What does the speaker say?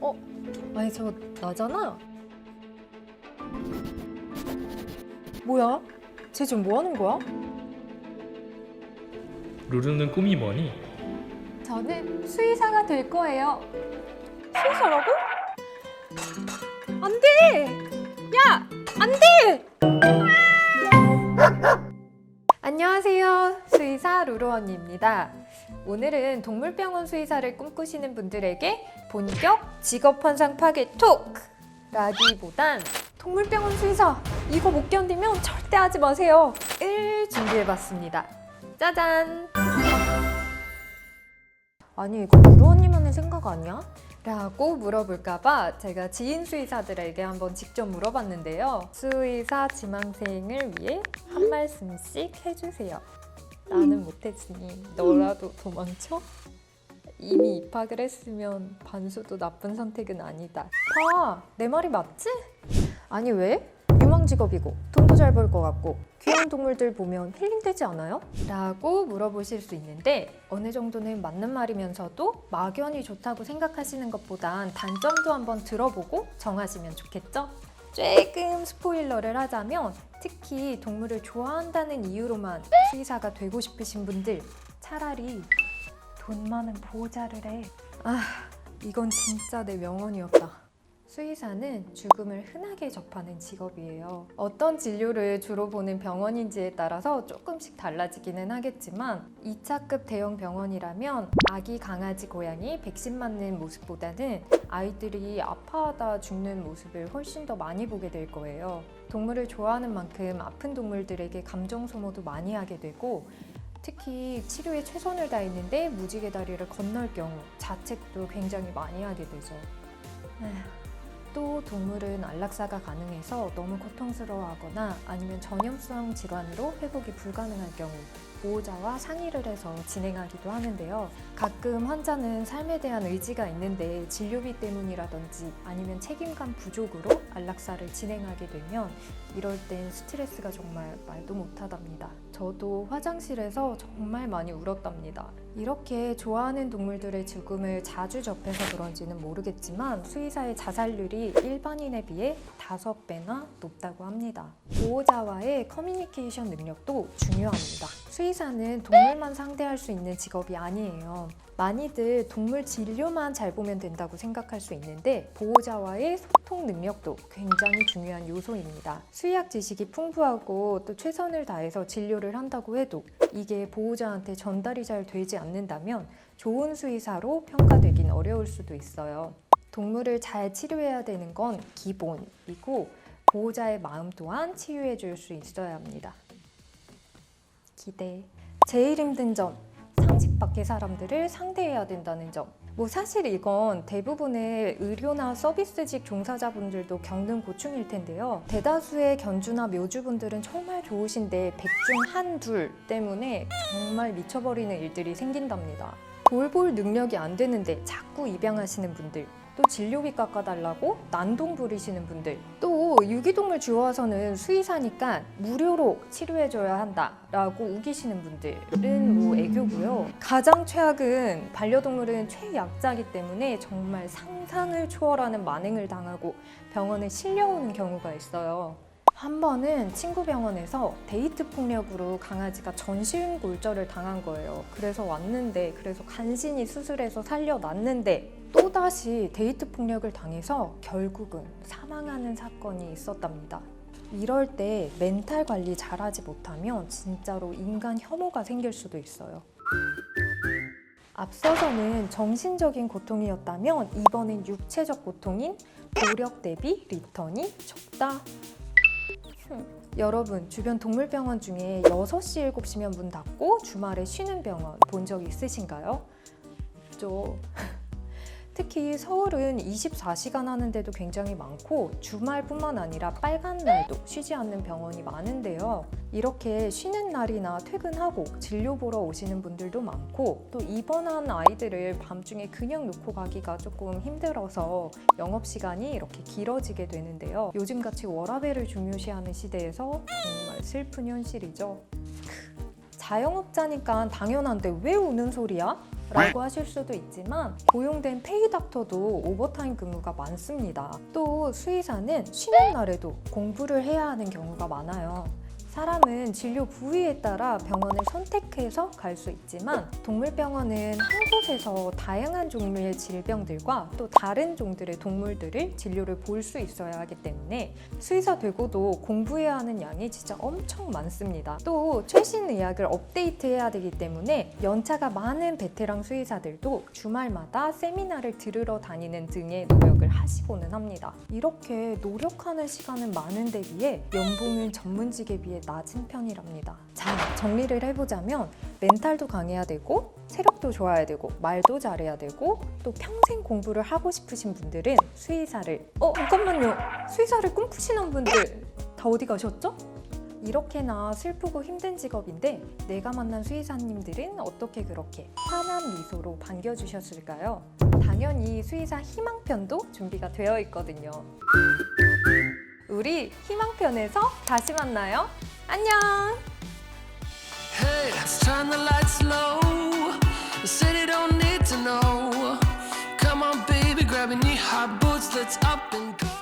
어? 아니 저 나잖아. 뭐야? 쟤 지금 뭐 하는 거야? 루루는 꿈이 뭐니? 저는 수의사가 될 거예요. 수의사라고? 안 돼! 야! 안 돼! 안녕하세요. 수의사 루루 언니입니다. 오늘은 동물병원 수의사를 꿈꾸시는 분들에게 본격 직업 환상 파괴 톡! 라기보단 동물병원 수의사 이거 못 견디면 절대 하지 마세요. 을 준비해봤습니다. 짜잔! 아니 이거 루루언니만의 생각 아니야? 라고 물어볼까봐 제가 지인 수의사들에게 한번 직접 물어봤는데요. 수의사 지망생을 위해 한 말씀씩 해주세요. 나는 못했으니 너라도 도망쳐? 이미 입학을 했으면 반수도 나쁜 선택은 아니다. 봐, 내 말이 맞지? 아니 왜? 유망 직업이고 돈도 잘 벌 것 같고 귀여운 동물들 보면 힐링되지 않아요? 라고 물어보실 수 있는데 어느 정도는 맞는 말이면서도 막연히 좋다고 생각하시는 것보단 단점도 한번 들어보고 정하시면 좋겠죠? 조금 스포일러를 하자면 특히 동물을 좋아한다는 이유로만 수의사가 되고 싶으신 분들 차라리 돈 많은 보호자를 해. 아, 이건 진짜 내 명언이었다. 수의사는 죽음을 흔하게 접하는 직업이에요. 어떤 진료를 주로 보는 병원인지에 따라서 조금씩 달라지기는 하겠지만 2차급 대형 병원이라면 아기, 강아지, 고양이 백신 맞는 모습보다는 아이들이 아파하다 죽는 모습을 훨씬 더 많이 보게 될 거예요. 동물을 좋아하는 만큼 아픈 동물들에게 감정 소모도 많이 하게 되고 특히 치료에 최선을 다했는데 무지개 다리를 건널 경우 자책도 굉장히 많이 하게 되죠. 에휴, 또 동물은 안락사가 가능해서 너무 고통스러워하거나 아니면 전염성 질환으로 회복이 불가능할 경우 보호자와 상의를 해서 진행하기도 하는데요. 가끔 환자는 삶에 대한 의지가 있는데 진료비 때문이라든지 아니면 책임감 부족으로 안락사를 진행하게 되면 이럴 땐 스트레스가 정말 말도 못하답니다. 저도 화장실에서 정말 많이 울었답니다. 이렇게 좋아하는 동물들의 죽음을 자주 접해서 그런지는 모르겠지만 수의사의 자살률이 일반인에 비해 다섯 배나 높다고 합니다. 보호자와의 커뮤니케이션 능력도 중요합니다. 수의 사는 동물만 상대할 수 있는 직업이 아니에요. 많이들 동물 진료만 잘 보면 된다고 생각할 수 있는데 보호자와의 소통 능력도 굉장히 중요한 요소입니다. 수의학 지식이 풍부하고 또 최선을 다해서 진료를 한다고 해도 이게 보호자한테 전달이 잘 되지 않는다면 좋은 수의사로 평가되긴 어려울 수도 있어요. 동물을 잘 치료해야 되는 건 기본이고 보호자의 마음 또한 치유해 줄 수 있어야 합니다. 기대. 제일 힘든 점. 상식 밖의 사람들을 상대해야 된다는 점. 뭐 사실 이건 대부분의 의료나 서비스직 종사자분들도 겪는 고충일 텐데요. 대다수의 견주나 묘주분들은 정말 좋으신데 백 중 한 둘 때문에 정말 미쳐버리는 일들이 생긴답니다. 돌볼 능력이 안 되는데 자꾸 입양하시는 분들, 또 진료비 깎아달라고 난동 부리시는 분들, 또 유기동물 주워와서는 수의사니까 무료로 치료해줘야 한다 라고 우기시는 분들은 뭐 애교고요. 가장 최악은 반려동물은 최약자이기 때문에 정말 상상을 초월하는 만행을 당하고 병원에 실려오는 경우가 있어요. 한 번은 친구 병원에서 데이트 폭력으로 강아지가 전신 골절을 당한 거예요. 그래서 왔는데, 그래서 간신히 수술해서 살려놨는데, 또다시 데이트 폭력을 당해서 결국은 사망하는 사건이 있었답니다. 이럴 때 멘탈 관리 잘하지 못하면 진짜로 인간 혐오가 생길 수도 있어요. 앞서서는 정신적인 고통이었다면 이번엔 육체적 고통인 보력 대비 리턴이 적다. 흠. 여러분 주변 동물병원 중에 6시, 7시면 문 닫고 주말에 쉬는 병원 본 적 있으신가요? 없죠. 특히 서울은 24시간 하는데도 굉장히 많고 주말뿐만 아니라 빨간 날도 쉬지 않는 병원이 많은데요. 이렇게 쉬는 날이나 퇴근하고 진료 보러 오시는 분들도 많고 또 입원한 아이들을 밤중에 그냥 놓고 가기가 조금 힘들어서 영업 시간이 이렇게 길어지게 되는데요. 요즘같이 워라밸을 중요시하는 시대에서 정말 슬픈 현실이죠. 크, 자영업자니까 당연한데 왜 우는 소리야? 라고 하실 수도 있지만 고용된 페이 닥터도 오버타임 근무가 많습니다. 또 수의사는 쉬는 날에도 공부를 해야 하는 경우가 많아요. 사람은 진료 부위에 따라 병원을 선택해서 갈 수 있지만 동물병원은 한 곳에서 다양한 종류의 질병들과 또 다른 종들의 동물들을 진료를 볼 수 있어야 하기 때문에 수의사 되고도 공부해야 하는 양이 진짜 엄청 많습니다. 또 최신 의학을 업데이트해야 되기 때문에 연차가 많은 베테랑 수의사들도 주말마다 세미나를 들으러 다니는 등의 노력을 하시고는 합니다. 이렇게 노력하는 시간은 많은 데 비해 연봉은 전문직에 비해 낮은 편이랍니다. 자, 정리를 해보자면 멘탈도 강해야 되고 체력도 좋아야 되고 말도 잘해야 되고 또 평생 공부를 하고 싶으신 분들은 수의사를 어 잠깐만요 수의사를 꿈꾸시는 분들 다 어디 가셨죠? 이렇게나 슬프고 힘든 직업인데 내가 만난 수의사님들은 어떻게 그렇게 환한 미소로 반겨주셨을까요? 당연히 수의사 희망편도 준비가 되어 있거든요. 우리 희망편에서 다시 만나요. 안녕! Hey, let's turn the lights low. The city don't need to know. Come on, baby, grab your knee high boots, let's up and go.